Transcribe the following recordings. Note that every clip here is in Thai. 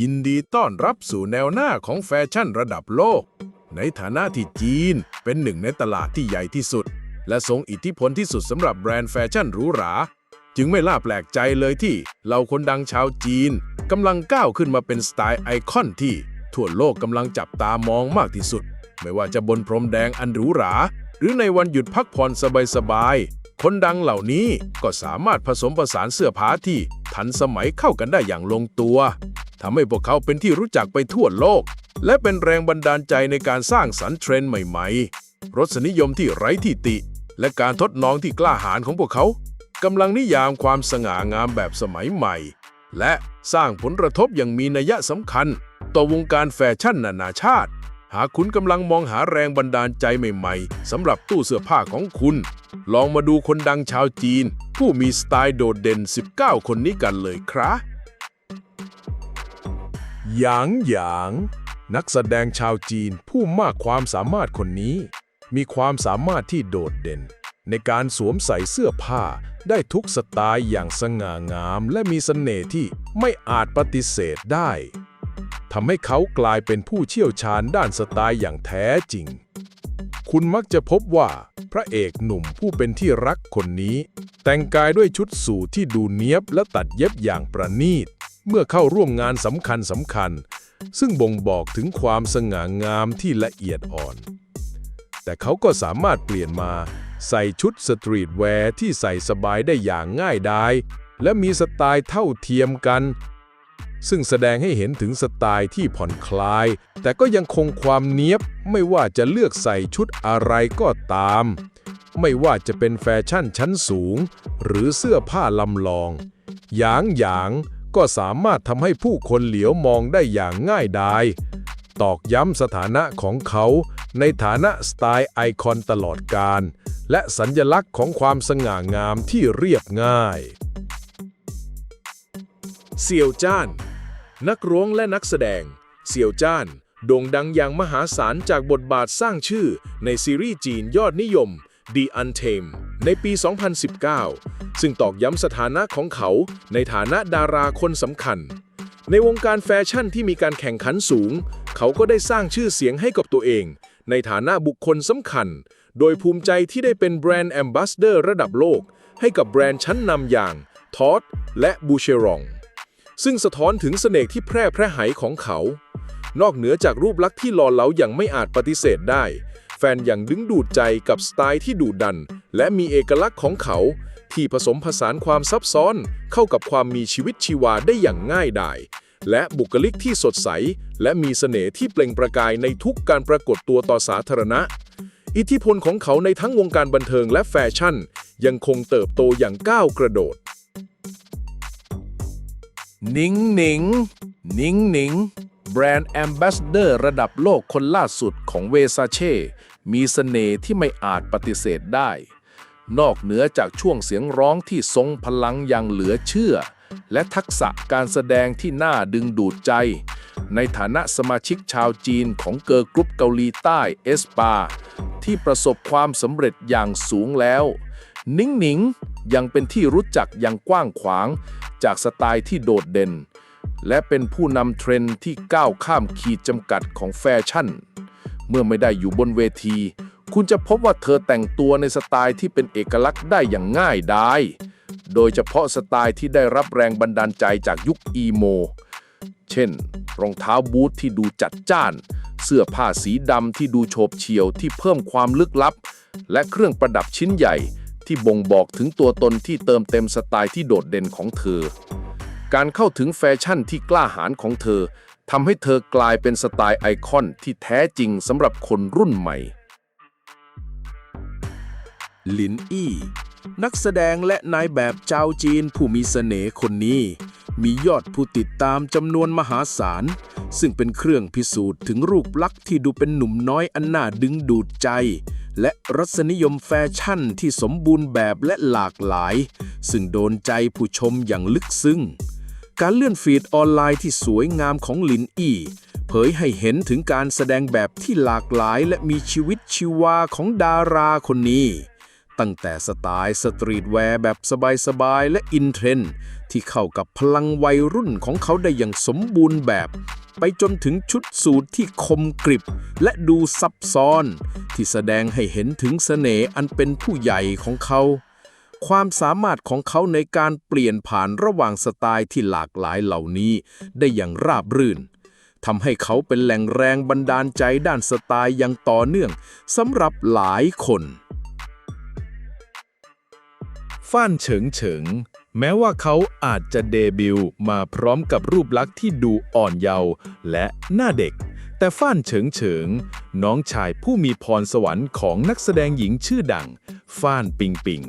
ยินดีต้อนรับสู่แนวหน้าของแฟชั่นระดับโลก ในฐานะที่จีนเป็นหนึ่งในตลาดที่ใหญ่ที่สุด และทรงอิทธิพลที่สุดสำหรับแบรนด์แฟชั่นหรูหรา จึงไม่ล่าแปลกใจเลยที่เหล่าคนดังชาวจีนกำลังก้าวขึ้นมาเป็นสไตล์ไอคอนที่ทั่วโลกกำลังจับตามองมากที่สุด ไม่ว่าจะบนพรมแดงอันหรูหรา หรือในวันหยุดพักผ่อนสบายๆ คนดังเหล่านี้ก็สามารถผสมผสานเสื้อผ้าที่ทันสมัยเข้ากันได้อย่างลงตัวทำให้พวกเขาเป็นที่รู้จักไปทั่วโลก และเป็นแรงบันดาลใจในการสร้างสรรค์เทรนด์ใหม่ๆ รสนิยมที่ไร้ที่ติ และการทดลองที่กล้าหาญของพวกเขากำลังนิยามความสง่างามแบบสมัยใหม่ และสร้างผลกระทบอย่างมีนัยสำคัญ ต่อวงการแฟชั่นนานาชาติ หากคุณกำลังมองหาแรงบันดาลใจใหม่ๆสำหรับตู้เสื้อผ้าของคุณ ลองมาดูคนดังชาวจีน ผู้มีสไตล์โดดเด่น 19 คนนี้กันเลยครับหยางหยาง นักแสดงชาวจีนผู้มากความสามารถคนนี้ มีความสามารถที่โดดเด่น ในการสวมใส่เสื้อผ้าได้ทุกสไตล์อย่างสง่างาม และมีเสน่ห์ที่ไม่อาจปฏิเสธได้ ทำให้เขากลายเป็นผู้เชี่ยวชาญด้านสไตล์อย่างแท้จริง คุณมักจะพบว่าพระเอกหนุ่มผู้เป็นที่รักคนนี้ แต่งกายด้วยชุดสูทที่ดูเนียบและตัดเย็บอย่างประณีต เมื่อเข้าร่วมงานสำคัญสำคัญ ซึ่งบ่งบอกถึงความสง่างามที่ละเอียดอ่อน แต่เขาก็สามารถเปลี่ยนมาใส่ชุดสตรีทแวร์ที่ใส่สบายได้อย่างง่ายดายและมีสไตล์เท่าเทียมกัน ซึ่งแสดงให้เห็นถึงสไตล์ที่ผ่อนคลาย แต่ก็ยังคงความเนี้ยบ ไม่ว่าจะเลือกใส่ชุดอะไรก็ตาม ไม่ว่าจะเป็นแฟชั่นชั้นสูง หรือเสื้อผ้าลำลอง หยางหยางก็สามารถทำให้ผู้คนเหลียวมองได้อย่างง่ายดาย ตอกย้ำสถานะของเขาในฐานะสไตล์ไอคอนตลอดการ และสัญญลักษณ์ของความสง่างามที่เรียบง่ายเสี่ยวจ้าน นักร้องและนักแสดง เสี่ยวจ้านโด่งดังอย่างมหาศาลจากบทบาทสร้างชื่อในซีรีส์จีนยอดนิยม The Untamed ในปี 2019 ซึ่งตอกย้ำสถานะของเขาในฐานะดาราคนสำคัญ ในวงการแฟชั่นที่มีการแข่งขันสูง เขาก็ได้สร้างชื่อเสียงให้กับตัวเอง ในฐานะบุคคลสำคัญ โดยภูมิใจที่ได้เป็นแบรนด์แอมบาสเดอร์ระดับโลก ให้กับแบรนด์ชั้นนำอย่างทอ d และบูเชรอง ซึ่งสะท้อนถึงเสน่ห์ที่แพร่แพร่หายของเขา นอกเหนือจากรูปลักษณ์ที่หล่อเหลาอย่างไม่อาจปฏิเสธได้ แฟนยังดึงดูดใจกับสไตล์ที่ดุดัน และมีเอกลักษณ์ของเขา ที่ผสมผสานความซับซ้อนเข้ากับความมีชีวิตชีวาได้อย่างง่ายดายและบุคลิกที่สดใส และมีเสน่ห์ที่เปล่งประกายในทุกการปรากฏตัวต่อสาธารณะ อิทธิพลของเขาในทั้งวงการบันเทิงและแฟชั่น ยังคงเติบโตอย่างก้าวกระโดด นิงหนิงนิงหนิง แบรนด์แอมบาสเดอร์ระดับโลกคนล่าสุดของเวซาเช่ มีเสน่ห์ที่ไม่อาจปฏิเสธได้ นอกเหนือจากช่วงเสียงร้องที่ทรงพลังอย่างเหลือเชื่อ และทักษะการแสดงที่น่าดึงดูดใจ ในฐานะสมาชิกชาวจีนของเกิร์กรุ๊ปเกาหลีใต้เอสปา ที่ประสบความสำเร็จอย่างสูงแล้ว นิงหนิงยังเป็นที่รู้จักอย่างกว้างขวาง จากสไตล์ที่โดดเด่น และเป็นผู้นำเทรนด์ที่ก้าวข้ามขีดจำกัดของแฟชั่น เมื่อไม่ได้อยู่บนเวที คุณจะพบว่าเธอแต่งตัวในสไตล์ที่เป็นเอกลักษณ์ได้อย่างง่ายดายโดยเฉพาะสไตล์ที่ได้รับแรงบันดาลใจจากยุคอีโม เช่น รองเท้าบูทที่ดูจัดจ้าน เสื้อผ้าสีดำที่ดูโฉบเฉี่ยวที่เพิ่มความลึกลับ และเครื่องประดับชิ้นใหญ่ ที่บ่งบอกถึงตัวตนที่เติมเต็มสไตล์ที่โดดเด่นของเธอ การเข้าถึงแฟชั่นที่กล้าหาญของเธอทำให้เธอกลายเป็นสไตล์ไอคอนที่แท้จริงสำหรับคนรุ่นใหม่หลินอี้ นักแสดงและนายแบบชาวจีนผู้มีเสน่ห์คนนี้ มียอดผู้ติดตามจำนวนมหาศาล ซึ่งเป็นเครื่องพิสูจน์ถึงรูปลักษณ์ที่ดูเป็นหนุ่มน้อยอันน่าดึงดูดใจและรสนิยมแฟชั่นที่สมบูรณ์แบบและหลากหลาย ซึ่งโดนใจผู้ชมอย่างลึกซึ้ง การเลื่อนฟีดออนไลน์ที่สวยงามของหลินอี้เผยให้เห็นถึงการแสดงแบบที่หลากหลายและมีชีวิตชีวาของดาราคนนี้ ตั้งแต่สไตล์สตรีทแวร์แบบสบายๆ และอินเทรนที่เข้ากับพลังวัยรุ่นของเขาได้อย่างสมบูรณ์แบบไปจนถึงชุดสูทที่คมกริบ และดูซับซ้อน ที่แสดงให้เห็นถึงเสน่ห์อันเป็นผู้ใหญ่ของเขา ความสามารถของเขาในการเปลี่ยนผ่านระหว่างสไตล์ที่หลากหลายเหล่านี้ ได้อย่างราบรื่นทำให้เขาเป็นแหล่งแรงบันดาลใจด้านสไตล์อย่างต่อเนื่องสำหรับหลายคนฟ่านเฉิงเฉิง แม้ว่าเขาอาจจะเดบิวต์มาพร้อมกับรูปลักษณ์ที่ดูอ่อนเยาว์และหน้าเด็ก แต่ฟ่านเฉิงเฉิง น้องชายผู้มีพรสวรรค์ของนักแสดงหญิงชื่อดังฟ่านปิงปิง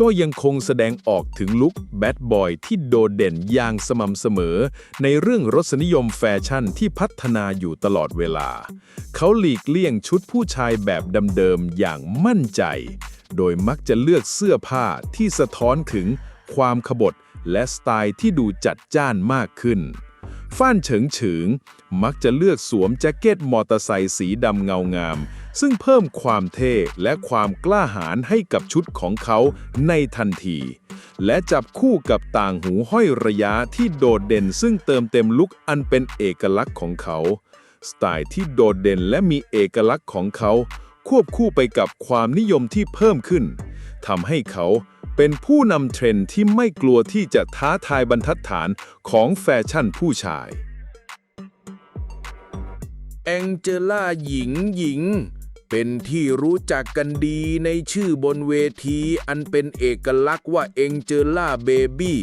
ก็ยังคงแสดงออกถึงลุคแบดบอยที่โดดเด่นอย่างสม่ำเสมอ ในเรื่องรสนิยมแฟชั่นที่พัฒนาอยู่ตลอดเวลา เขาหลีกเลี่ยงชุดผู้ชายแบบเดิมๆอย่างมั่นใจ โดยมักจะเลือกเสื้อผ้าที่สะท้อนถึง ความขบถและสไตล์ที่ดูจัดจ้านมากขึ้น ฟ้านเฉิงเฉึงมักจะเลือกสวมแจ็คเก็ตมอเตอร์ไซค์สีดำเงางาม ซึ่งเพิ่มความเท่และความกล้าหาญให้กับชุดของเขาในทันที และจับคู่กับต่างหูห้อยระยะที่โดดเด่นซึ่งเติมเต็มลุคอันเป็นเอกลักษณ์ของเขา สไตล์ที่โดดเด่นและมีเอกลักษณ์ของเขา ควบคู่ไปกับความนิยมที่เพิ่มขึ้นทำให้เขา เป็นผู้นำเทรนด์ที่ไม่กลัวที่จะท้าทายบรรทัดฐานของแฟชั่นผู้ชาย แองเจล่าหญิงหญิง เป็นที่รู้จักกันดีในชื่อบนเวทีอันเป็นเอกลักษณ์ว่าเองเจล่าเบบี้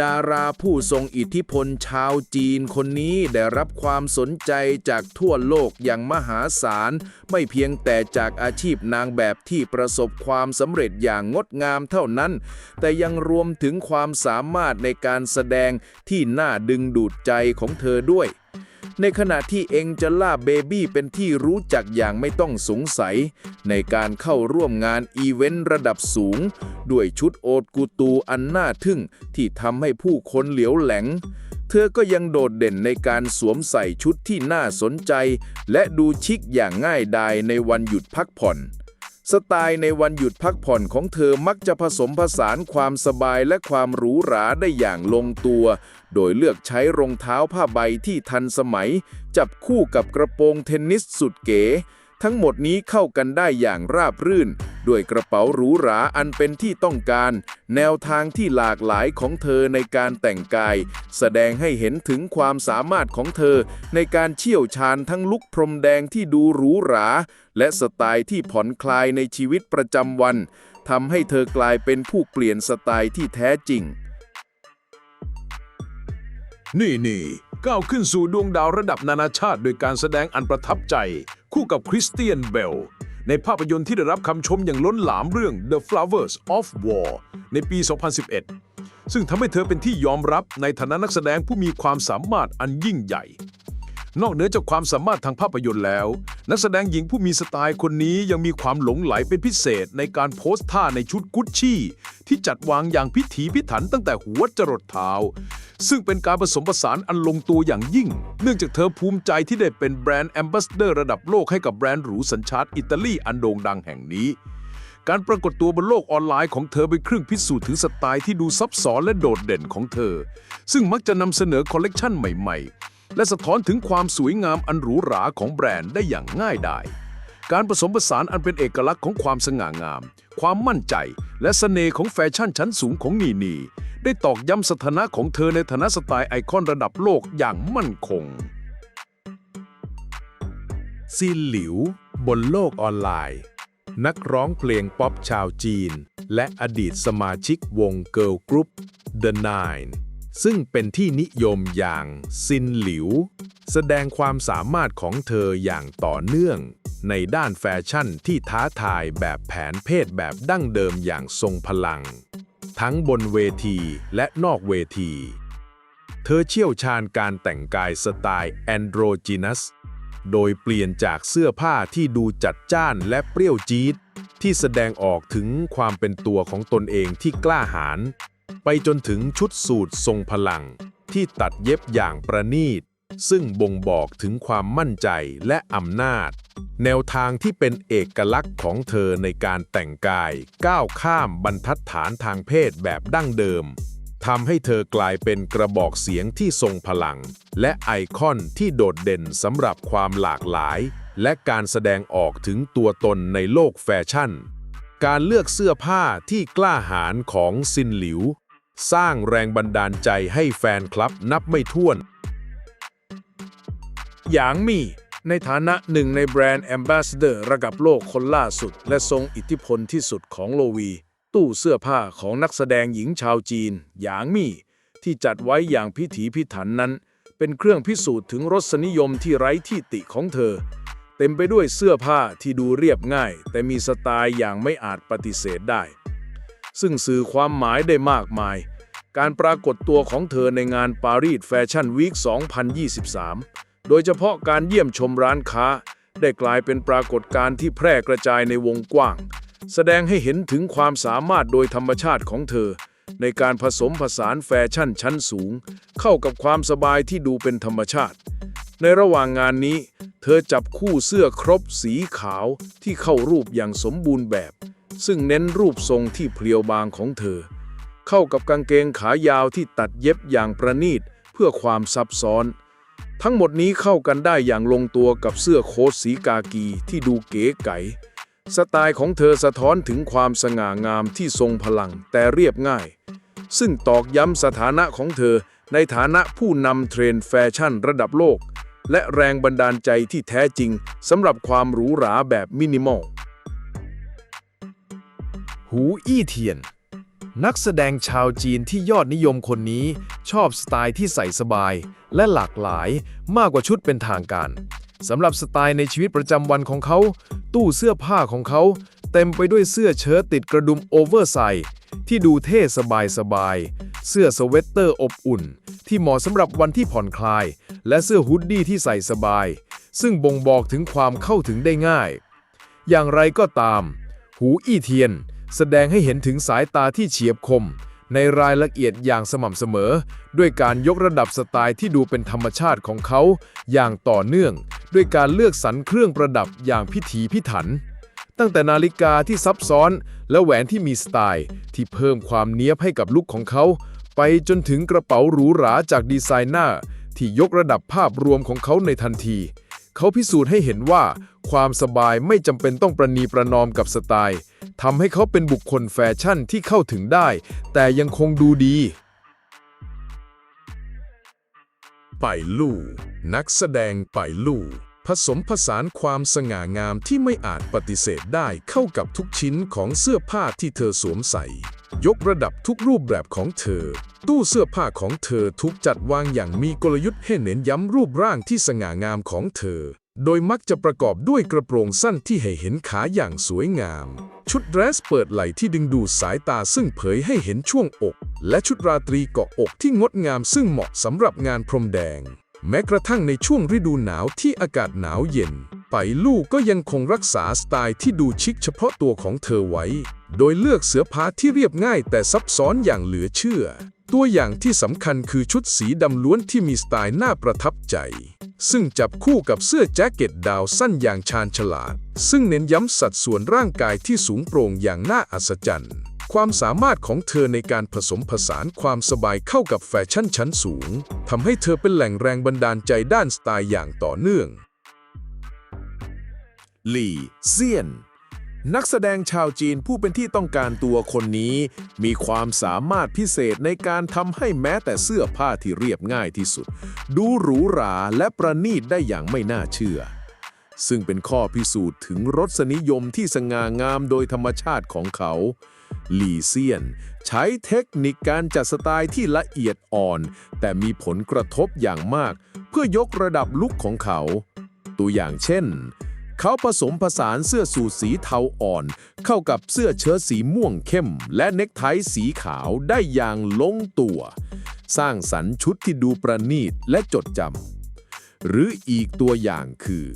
ดาราผู้ทรงอิทธิพลชาวจีนคนนี้ได้รับความสนใจจากทั่วโลกอย่างมหาศาล ไม่เพียงแต่จากอาชีพนางแบบที่ประสบความสำเร็จอย่างงดงามเท่านั้น แต่ยังรวมถึงความสามารถในการแสดงที่น่าดึงดูดใจของเธอด้วย ในขณะที่เองจะล่าเบบี้เป็นที่รู้จักอย่างไม่ต้องสงสัย ในการเข้าร่วมงานอีเวนต์ระดับสูง ด้วยชุดโอดกูตูอันน่าทึ่งที่ทำให้ผู้คนเหลียวแหลง เธอก็ยังโดดเด่นในการสวมใส่ชุดที่น่าสนใจ และดูชิคอย่างง่ายดายในวันหยุดพักผ่อน สไตล์ในวันหยุดพักผ่อนของเธอมักจะผสมผสานความสบายและความหรูหราได้อย่างลงตัว โดยเลือกใช้รองเท้าผ้าใบที่ทันสมัย จับคู่กับกระโปรงเทนนิสสุดเก๋ ทั้งหมดนี้เข้ากันได้อย่างราบรื่น ด้วยกระเป๋าหรูหราอันเป็นที่ต้องการ แนวทางที่หลากหลายของเธอในการแต่งกาย แสดงให้เห็นถึงความสามารถของเธอ ในการเชี่ยวชาญทั้งลุกพรมแดงที่ดูหรูหรา และสไตล์ที่ผ่อนคลายในชีวิตประจำวันทำให้เธอกลายเป็นผู้เปลี่ยนสไตล์ที่แท้จริง นี่นี่ ก้าวขึ้นสู่ดวงดาวระดับนานาชาติโดยการแสดงอันประทับใจ คู่กับคริสเตียนเบล ในภาพยนตร์ที่ได้รับคำชมอย่างล้นหลามเรื่อง The Flowers of War ในปี 2011 ซึ่งทำให้เธอเป็นที่ยอมรับในฐานะนักแสดงผู้มีความสามารถอันยิ่งใหญ่ นอกเหนือจากความสามารถทางภาพยนตร์แล้ว นักแสดงหญิงผู้มีสไตล์คนนี้ยังมีความหลงไหลเป็นพิเศษในการโพสท่าในชุดกุชชี่ ที่จัดวางอย่างพิถีพิถันตั้งแต่หัวจรดเท้า ซึ่งเป็นการผสมผสานอันลงตัวอย่างยิ่ง เนื่องจากเธอภูมิใจที่ได้เป็นแบรนด์แอมบาสเดอร์ระดับโลกให้กับแบรนด์หรูสัญชาติอิตาลีอันโด่งดังแห่งนี้การปรากฏตัวบนโลกออนไลน์ของเธอเป็นเครื่องพิสูจน์ถึงสไตล์ที่ดูซับซ้อนและโดดเด่นของเธอ ซึ่งมักจะนำเสนอคอลเลกชันใหม่ๆ และสะท้อนถึงความสวยงามอันหรูหราของแบรนด์ได้อย่างง่ายดายการผสมผสานอันเป็นเอกลักษณ์ของความสง่างาม ความมั่นใจ และเสน่ห์ของแฟชั่นชั้นสูงของนีนี ได้ตอกย้ำสถานะของเธอในฐานะสไตล์ไอคอนระดับโลกอย่างมั่นคงซินหลิว บนโลกออนไลน์ นักร้องเพลงป๊อปชาวจีน และอดีตสมาชิกวงเกิร์ลกรุ๊ป The Nine ซึ่งเป็นที่นิยมอย่างซินหลิว แสดงความสามารถของเธออย่างต่อเนื่อง ในด้านแฟชั่นที่ท้าทายแบบแผนเพศแบบดั้งเดิมอย่างทรงพลัง ทั้งบนเวทีและนอกเวที เธอเชี่ยวชาญการแต่งกายสไตล์แอนโดรจินัส โดยเปลี่ยนจากเสื้อผ้าที่ดูจัดจ้านและเปรี้ยวจี๊ดที่แสดงออกถึงความเป็นตัวของตนเองที่กล้าหาญ ไปจนถึงชุดสูททรงพลัง ที่ตัดเย็บอย่างประณีต ซึ่งบ่งบอกถึงความมั่นใจและอำนาจ แนวทางที่เป็นเอกลักษณ์ของเธอในการแต่งกาย ก้าวข้ามบรรทัดฐานทางเพศแบบดั้งเดิมทำให้เธอกลายเป็นกระบอกเสียงที่ทรงพลัง และไอคอนที่โดดเด่นสำหรับความหลากหลาย และการแสดงออกถึงตัวตนในโลกแฟชั่น การเลือกเสื้อผ้าที่กล้าหาญของซินหลิว สร้างแรงบันดาลใจให้แฟนคลับนับไม่ถ้วน หยางมี่ ในฐานะหนึ่งในแบรนด์แอมบาสเดอร์ระดับโลกคนล่าสุด และทรงอิทธิพลที่สุดของโลวี ตู้เสื้อผ้าของนักแสดงหญิงชาวจีน หยางมี่ ที่จัดไว้อย่างพิถีพิถันนั้น เป็นเครื่องพิสูจน์ถึงรสนิยมที่ไร้ที่ติของเธอ เต็มไปด้วยเสื้อผ้าที่ดูเรียบง่าย แต่มีสไตล์อย่างไม่อาจปฏิเสธได้ ซึ่งสื่อความหมายได้มากมาย การปรากฏตัวของเธอในงานปารีสแฟชั่นวีค 2023 โดยเฉพาะการเยี่ยมชมร้านค้า ได้กลายเป็นปรากฏการณ์ที่แพร่กระจายในวงกว้าง แสดงให้เห็นถึงความสามารถโดยธรรมชาติของเธอ ในการผสมผสานแฟชั่นชั้นสูง เข้ากับความสบายที่ดูเป็นธรรมชาติ ในระหว่างงานนี้ เธอจับคู่เสื้อครบสีขาวที่เข้ารูปอย่างสมบูรณ์แบบ ซึ่งเน้นรูปทรงที่เพรียวบางของเธอ เข้ากับกางเกงขายาวที่ตัดเย็บอย่างประณีตเพื่อความซับซ้อน ทั้งหมดนี้เข้ากันได้อย่างลงตัวกับเสื้อโค้ทสีกากีที่ดูเก๋ไก๋สไตล์ของเธอสะท้อนถึงความสง่างามที่ทรงพลังแต่เรียบง่าย ซึ่งตอกย้ำสถานะของเธอในฐานะผู้นำเทรนด์แฟชั่นระดับโลก และแรงบันดาลใจที่แท้จริงสำหรับความหรูหราแบบมินิมอล หูอี้เทียน นักแสดงชาวจีนที่ยอดนิยมคนนี้ ชอบสไตล์ที่ใส่สบาย และหลากหลายมากกว่าชุดเป็นทางการสำหรับสไตล์ในชีวิตประจำวันของเขา ตู้เสื้อผ้าของเขา เต็มไปด้วยเสื้อเชิ้ตติดกระดุมโอเวอร์ไซส์ที่ดูเท่สบายสบายๆเสื้อสเวตเตอร์อบอุ่น ที่เหมาะสำหรับวันที่ผ่อนคลาย และเสื้อฮูดดี้ที่ใส่สบาย ซึ่งบ่งบอกถึงความเข้าถึงได้ง่าย อย่างไรก็ตาม หูอี้เทียน แสดงให้เห็นถึงสายตาที่เฉียบคม ในรายละเอียดอย่างสม่ำเสมอ ด้วยการยกระดับสไตล์ที่ดูเป็นธรรมชาติของเขา อย่างต่อเนื่อง ด้วยการเลือกสรรเครื่องประดับอย่างพิถีพิถัน ตั้งแต่นาฬิกาที่ซับซ้อน และแหวนที่มีสไตล์ ที่เพิ่มความเนี้ยบให้กับลุคของเขา ไปจนถึงกระเป๋าหรูหราจากดีไซเนอร์ที่ยกระดับภาพรวมของเขาในทันที เขาพิสูจน์ให้เห็นว่า ความสบายไม่จำเป็นต้องประนีประนอมกับสไตล์ทำให้เขาเป็นบุคคลแฟชั่นที่เข้าถึงได้ แต่ยังคงดูดีไปลู่นักแสดงไปลู่ ผสมผสานความสง่างามที่ไม่อาจปฏิเสธได้เข้ากับทุกชิ้นของเสื้อผ้าที่เธอสวมใส่ ยกระดับทุกรูปแบบของเธอ ตู้เสื้อผ้าของเธอถูกจัดวางอย่างมีกลยุทธ์ให้เน้นย้ำรูปร่างที่สง่างามของเธอ โดยมักจะประกอบด้วยกระโปรงสั้นที่ให้เห็นขาอย่างสวยงาม ชุดเดรสเปิดไหล่ที่ดึงดูดสายตาซึ่งเผยให้เห็นช่วงอก และชุดราตรีเกาะอกที่งดงามซึ่งเหมาะสำหรับงานพรมแดง แม้กระทั่งในช่วงฤดูหนาวที่อากาศหนาวเย็น ไปลู่ก็ยังคงรักษาสไตล์ที่ดูชิคเฉพาะตัวของเธอไว้ โดยเลือกเสื้อผ้าที่เรียบง่ายแต่ซับซ้อนอย่างเหลือเชื่อ ตัวอย่างที่สำคัญคือชุดสีดำล้วนที่มีสไตล์น่าประทับใจ ซึ่งจับคู่กับเสื้อแจ็คเก็ตดาวสั้นอย่างชาญฉลาด ซึ่งเน้นย้ำสัดส่วนร่างกายที่สูงโปร่งอย่างน่าอัศจรรย์ ความสามารถของเธอในการผสมผสานความสบายเข้ากับแฟชั่นชั้นสูงทำให้เธอเป็นแหล่งแรงบันดาลใจด้านสไตล์อย่างต่อเนื่องหลี่เซียน นักแสดงชาวจีนผู้เป็นที่ต้องการตัวคนนี้ มีความสามารถพิเศษในการทำให้แม้แต่เสื้อผ้าที่เรียบง่ายที่สุด ดูหรูหราและประณีตได้อย่างไม่น่าเชื่อ ซึ่งเป็นข้อพิสูจน์ถึงรสนิยมที่สง่างามโดยธรรมชาติของเขา ลีเซียน ใช้เทคนิคการจัดสไตล์ที่ละเอียดอ่อน แต่มีผลกระทบอย่างมาก เพื่อยกระดับลุคของเขา ตัวอย่างเช่น เขาผสมผสานเสื้อสูทสีเทาอ่อน เข้ากับเสื้อเชิ้ตสีม่วงเข้ม และเน็กไทสีขาวได้อย่างลงตัว สร้างสรรค์ชุดที่ดูประณีตและจดจำหรืออีกตัวอย่างคือ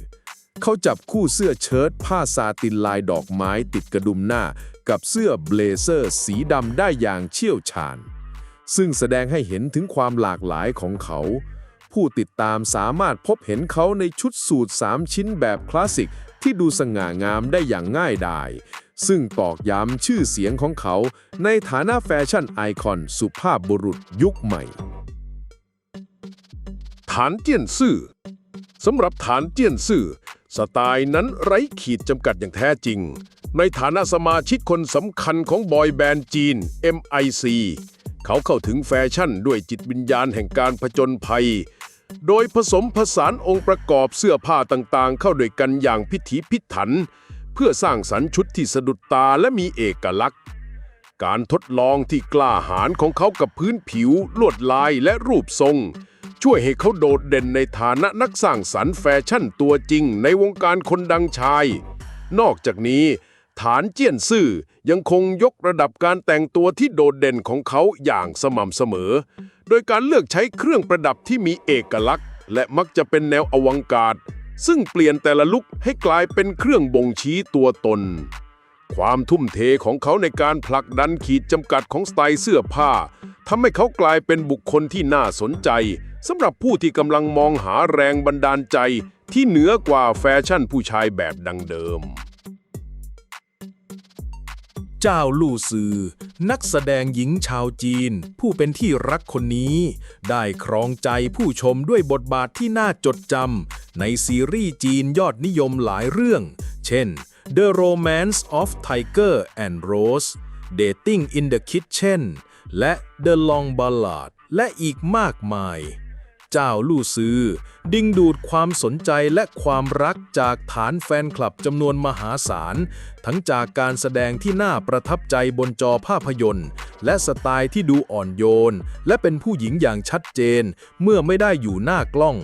เขาจับคู่เสื้อเชิ้ตผ้าซาตินลายดอกไม้ติดกระดุมหน้า กับเสื้อเบลเซอร์สีดำได้อย่างเชี่ยวชาญ ซึ่งแสดงให้เห็นถึงความหลากหลายของเขา ผู้ติดตามสามารถพบเห็นเขาในชุดสูท3ชิ้นแบบคลาสสิกที่ดูสง่างามได้อย่างง่ายดาย ซึ่งตอกย้ำชื่อเสียงของเขาในฐานะแฟชั่นไอคอนสุภาพบุรุษยุคใหม่ ฐานเจียนซื่อสำหรับฐานเจียนซื่อสไตล์นั้นไร้ขีดจำกัดอย่างแท้จริง ในฐานะสมาชิกคนสำคัญของบอยแบนด์จีน MIC เขาเข้าถึงแฟชั่นด้วยจิตวิญญาณแห่งการผจญภัย โดยผสมผสานองค์ประกอบเสื้อผ้าต่างๆ เข้าด้วยกันอย่างพิถีพิถัน เพื่อสร้างสรรค์ชุดที่สะดุดตาและมีเอกลักษณ์ การทดลองที่กล้าหาญของเขากับพื้นผิว ลวดลายและรูปทรง ช่วยให้เขาโดดเด่นในฐานะนักสร้างสรรค์แฟชั่นตัวจริงในวงการคนดังชาย นอกจากนี้ ฐานเจี้ยนซื่อยังคงยกระดับการแต่งตัวที่โดดเด่นของเขาอย่างสม่ำเสมอ โดยการเลือกใช้เครื่องประดับที่มีเอกลักษณ์ และมักจะเป็นแนวอวังการซึ่งเปลี่ยนแต่ละลุคให้กลายเป็นเครื่องบ่งชี้ตัวตน ความทุ่มเทของเขาในการผลักดันขีดจำกัดของสไตล์เสื้อผ้าทำให้เขากลายเป็นบุคคลที่น่าสนใจสำหรับผู้ที่กำลังมองหาแรงบันดาลใจที่เหนือกว่าแฟชั่นผู้ชายแบบดังเดิม เจ้าลู่ซือ นักแสดงหญิงชาวจีน ผู้เป็นที่รักคนนี้ ได้ครองใจผู้ชมด้วยบทบาทที่น่าจดจำในซีรีส์จีนยอดนิยมหลายเรื่อง เช่น The Romance of Tiger and Rose Dating in the Kitchen และ The Long Ballad และอีกมากมาย เจ้าลู่ซือ ดึงดูดความสนใจและความรักจากฐานแฟนคลับจำนวนมหาศาล ทั้งจากการแสดงที่น่าประทับใจบนจอภาพยนตร์ และสไตล์ที่ดูอ่อนโยน และเป็นผู้หญิงอย่างชัดเจน เมื่อไม่ได้อยู่หน้ากล้อง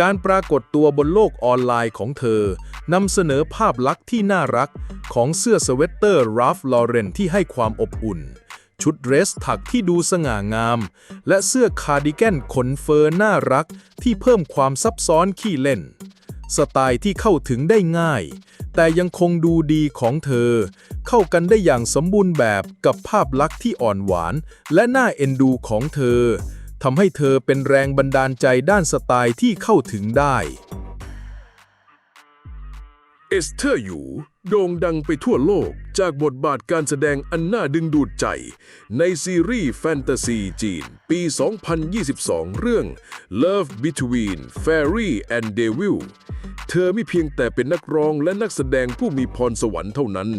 การปรากฏตัวบนโลกออนไลน์ของเธอนำเสนอภาพลักษณ์ที่น่ารักของเสื้อสเวตเตอร์ราฟลอเรนที่ให้ความอบอุ่น ชุดเดรสถักที่ดูสง่างาม และเสื้อคาร์ดิแกนขนเฟอร์น่ารักที่เพิ่มความซับซ้อนขี้เล่น สไตล์ที่เข้าถึงได้ง่าย แต่ยังคงดูดีของเธอ เข้ากันได้อย่างสมบูรณ์แบบกับภาพลักษณ์ที่อ่อนหวาน และน่าเอ็นดูของเธอทำให้เธอเป็นแรงบันดาลใจด้านสไตล์ที่เข้าถึงได้เอสเธอร์อยู่ โด่งดังไปทั่วโลกจากบทบาทการแสดงอันน่าดึงดูดใจ ในซีรีส์แฟนตาซีจีน ปี 2022 เรื่อง Love Between Fairy and Devil เธอไม่เพียงแต่เป็นนักร้องและนักแสดงผู้มีพรสวรรค์เท่านั้น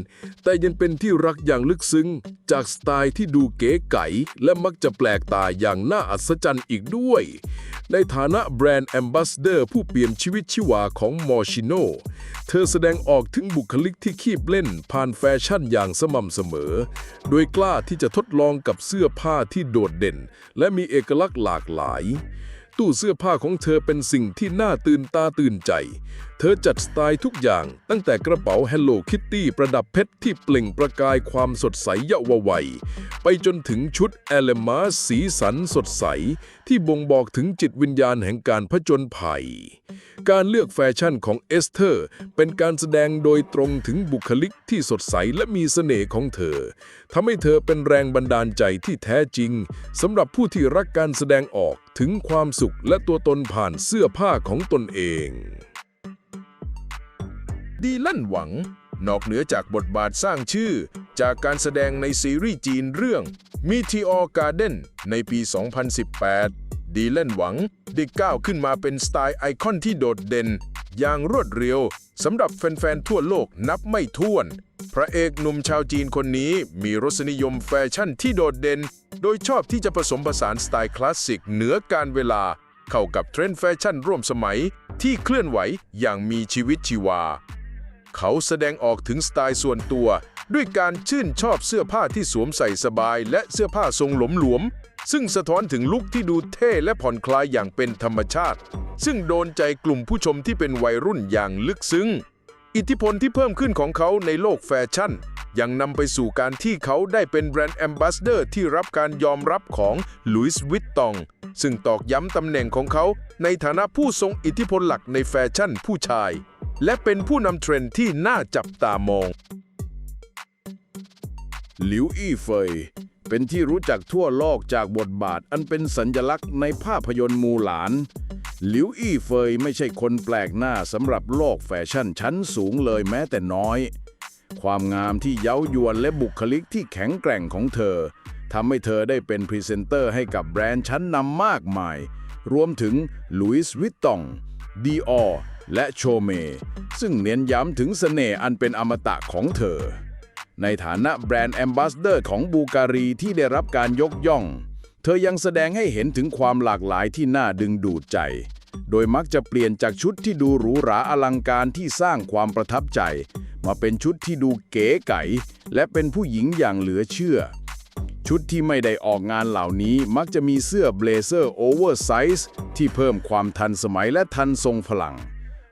แต่ยังเป็นที่รักอย่างลึกซึ้ง จากสไตล์ที่ดูเก๋ไก๋และมักจะแปลกตาอย่างน่าอัศจรรย์อีกด้วย ในฐานะแบรนด์แอมบาสเดอร์ผู้เปลี่ยนชีวิตชีวาของมอชิโน เธอแสดงออกถึงบุคลิกที่คีบเล่นผ่านแฟชั่นอย่างสม่ำเสมอ โดยกล้าที่จะทดลองกับเสื้อผ้าที่โดดเด่น และมีเอกลักษณ์หลากหลาย ตู้เสื้อผ้าของเธอเป็นสิ่งที่น่าตื่นตาตื่นใจเธอจัดสไตล์ทุกอย่างตั้งแต่กระเป๋า Hello Kitty ประดับเพชรที่เปล่งประกายความสดใสเยาว์วัย ไปจนถึงชุดแอลมาสีสันสดใส ที่บ่งบอกถึงจิตวิญญาณแห่งการผจญภัย การเลือกแฟชั่นของเอสเธอร์ เป็นการแสดงโดยตรงถึงบุคลิกที่สดใสและมีเสน่ห์ของเธอทำให้เธอเป็นแรงบันดาลใจที่แท้จริงสำหรับผู้ที่รักการแสดงออกถึงความสุขและตัวตนผ่านเสื้อผ้าของตนเอง ดีลั่นหวัง นอกเหนือจากบทบาทสร้างชื่อ จากการแสดงในซีรีส์จีนเรื่อง Meteor Garden ในปี 2018 ดีเล่นหวังได้ก้าวขึ้นมาเป็นสไตล์ไอคอนที่โดดเด่น อย่างรวดเร็วสำหรับแฟนๆ ทั่วโลกนับไม่ถ้วน พระเอกหนุ่มชาวจีนคนนี้มีรสนิยมแฟชั่นที่โดดเด่น โดยชอบที่จะผสมผสานสไตล์คลาสสิกเหนือการเวลา เข้ากับเทรนด์แฟชั่นร่วมสมัยที่เคลื่อนไหวอย่างมีชีวิตชีวา เขาแสดงออกถึงสไตล์ส่วนตัว ด้วยการชื่นชอบเสื้อผ้าที่สวมใส่สบาย และเสื้อผ้าทรงหลวมหลวมๆซึ่งสะท้อนถึงลุคที่ดูเท่และผ่อนคลายอย่างเป็นธรรมชาติ ซึ่งโดนใจกลุ่มผู้ชมที่เป็นวัยรุ่นอย่างลึกซึ้ง อิทธิพลที่เพิ่มขึ้นของเขาในโลกแฟชั่น ยังนำไปสู่การที่เขาได้เป็นแบรนด์แอมบาสเดอร์ที่รับการยอมรับของลุยส์วิตตองซึ่งตอกย้ำตำแหน่งของเขาในฐานะผู้ทรงอิทธิพลหลักในแฟชั่นผู้ชาย และเป็นผู้นำเทรนด์ที่น่าจับตามอง หลิวอี้เฟย เป็นที่รู้จักทั่วโลกจากบทบาทอันเป็นสัญลักษณ์ในภาพยนตร์มูหลาน หลิวอี้เฟยไม่ใช่คนแปลกหน้าสำหรับโลกแฟชั่นชั้นสูงเลยแม้แต่น้อย ความงามที่เย้ายวนและบุคลิกที่แข็งแกร่งของเธอทำให้เธอได้เป็นพรีเซนเตอร์ให้กับแบรนด์ชั้นนำมากมาย รวมถึงลุยส์วิตตองดีออ และโชเม ซึ่งเน้นย้ำถึงเสน่ห์อันเป็นอมตะของเธอ ในฐานะแบรนด์แอมบาสเดอร์ของบูการีที่ได้รับการยกย่อง เธอยังแสดงให้เห็นถึงความหลากหลายที่น่าดึงดูดใจ โดยมักจะเปลี่ยนจากชุดที่ดูหรูหราอลังการที่สร้างความประทับใจ มาเป็นชุดที่ดูเก๋ไก๋และเป็นผู้หญิงอย่างเหลือเชื่อชุดที่ไม่ได้ออกงานเหล่านี้มักจะมีเสื้อเบลเซอร์โอเวอร์ไซส์ที่เพิ่มความทันสมัยและทันทรงพลัง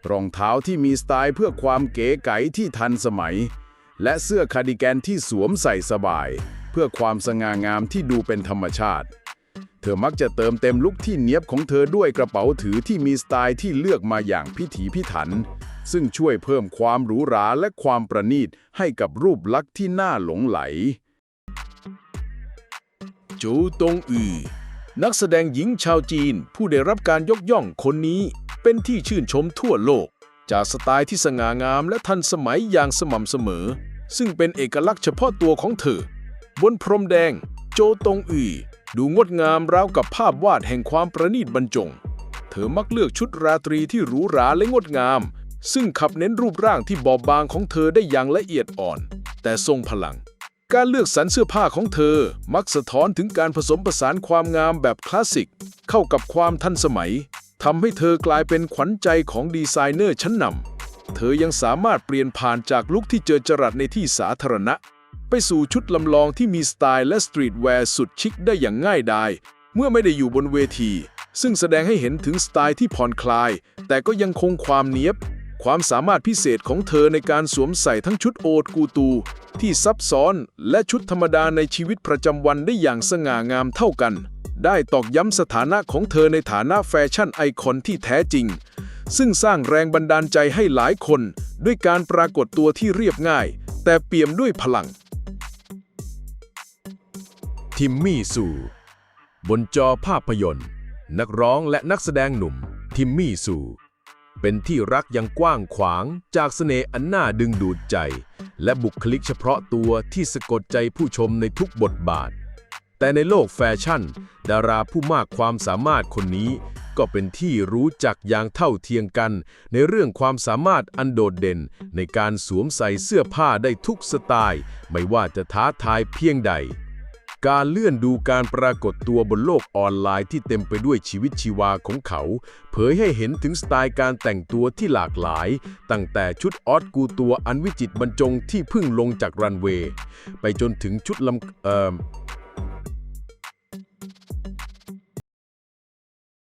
รองเท้าที่มีสไตล์เพื่อความเก๋ไก๋ที่ทันสมัย และเสื้อคาร์ดิแกนที่สวมใส่สบาย เพื่อความสง่างามที่ดูเป็นธรรมชาติ เธอมักจะเติมเต็มลุคที่เนียบของเธอด้วยกระเป๋าถือที่มีสไตล์ที่เลือกมาอย่างพิถีพิถัน ซึ่งช่วยเพิ่มความหรูหราและความประณีตให้กับรูปลักษณ์ที่น่าหลงไหลโจตงอือนักแสดงหญิงชาวจีนผู้ได้รับการยกย่องคนนี้ เป็นที่ชื่นชมทั่วโลก จากสไตล์ที่สง่างามและทันสมัยอย่างสม่ำเสมอ ซึ่งเป็นเอกลักษณ์เฉพาะตัวของเธอ บนพรมแดง โจตงอือดูงดงามราวกับภาพวาดแห่งความประณีตบรรจง เธอมักเลือกชุดราตรีที่หรูหราและงดงาม ซึ่งขับเน้นรูปร่างที่บอบบางของเธอได้อย่างละเอียดอ่อน แต่ทรงพลัง การเลือกสรรเสื้อผ้าของเธอมักสะท้อนถึงการผสมผสานความงามแบบคลาสสิก เข้ากับความทันสมัย ทำให้เธอกลายเป็นขวัญใจของดีไซเนอร์ชั้นนำ เธอยังสามารถเปลี่ยนผ่านจากลุคที่เจอจรัสในที่สาธารณะ ไปสู่ชุดลำลองที่มีสไตล์และสตรีทแวร์สุดชิคได้อย่างง่ายดาย เมื่อไม่ได้อยู่บนเวที ซึ่งแสดงให้เห็นถึงสไตล์ที่ผ่อนคลาย แต่ก็ยังคงความเนียบ ความสามารถพิเศษของเธอในการสวมใส่ทั้งชุดโอทกูตู ที่ซับซ้อนและชุดธรรมดาในชีวิตประจำวันได้อย่างสง่างามเท่ากัน ได้ตอกย้ำสถานะของเธอในฐานะแฟชั่นไอคอนที่แท้จริง ซึ่งสร้างแรงบันดาลใจให้หลายคน ด้วยการปรากฏตัวที่เรียบง่าย แต่เปี่ยมด้วยพลัง ทิมมี่ซูบนจอภาพยนตร์ นักร้องและนักแสดงหนุ่ม ทิมมี่ซู เป็นที่รักอย่างกว้างขวางจากเสน่ห์อันน่าดึงดูดใจ และบุคลิกเฉพาะตัวที่สะกดใจผู้ชมในทุกบทบาท แต่ในโลกแฟชั่น ดาราผู้มากความสามารถคนนี้ ก็เป็นที่รู้จักอย่างเท่าเทียมกัน ในเรื่องความสามารถอันโดดเด่น ในการสวมใส่เสื้อผ้าได้ทุกสไตล์ ไม่ว่าจะท้าทายเพียงใด การเลื่อนดูการปรากฏตัวบนโลกออนไลน์ที่เต็มไปด้วยชีวิตชีวาของเขา เผยให้เห็นถึงสไตล์การแต่งตัวที่หลากหลาย ตั้งแต่ชุดออสกูตัวอันวิจิตบรรจงที่เพิ่งลงจากรันเวย์ ไปจนถึงชุดลำเอ่อ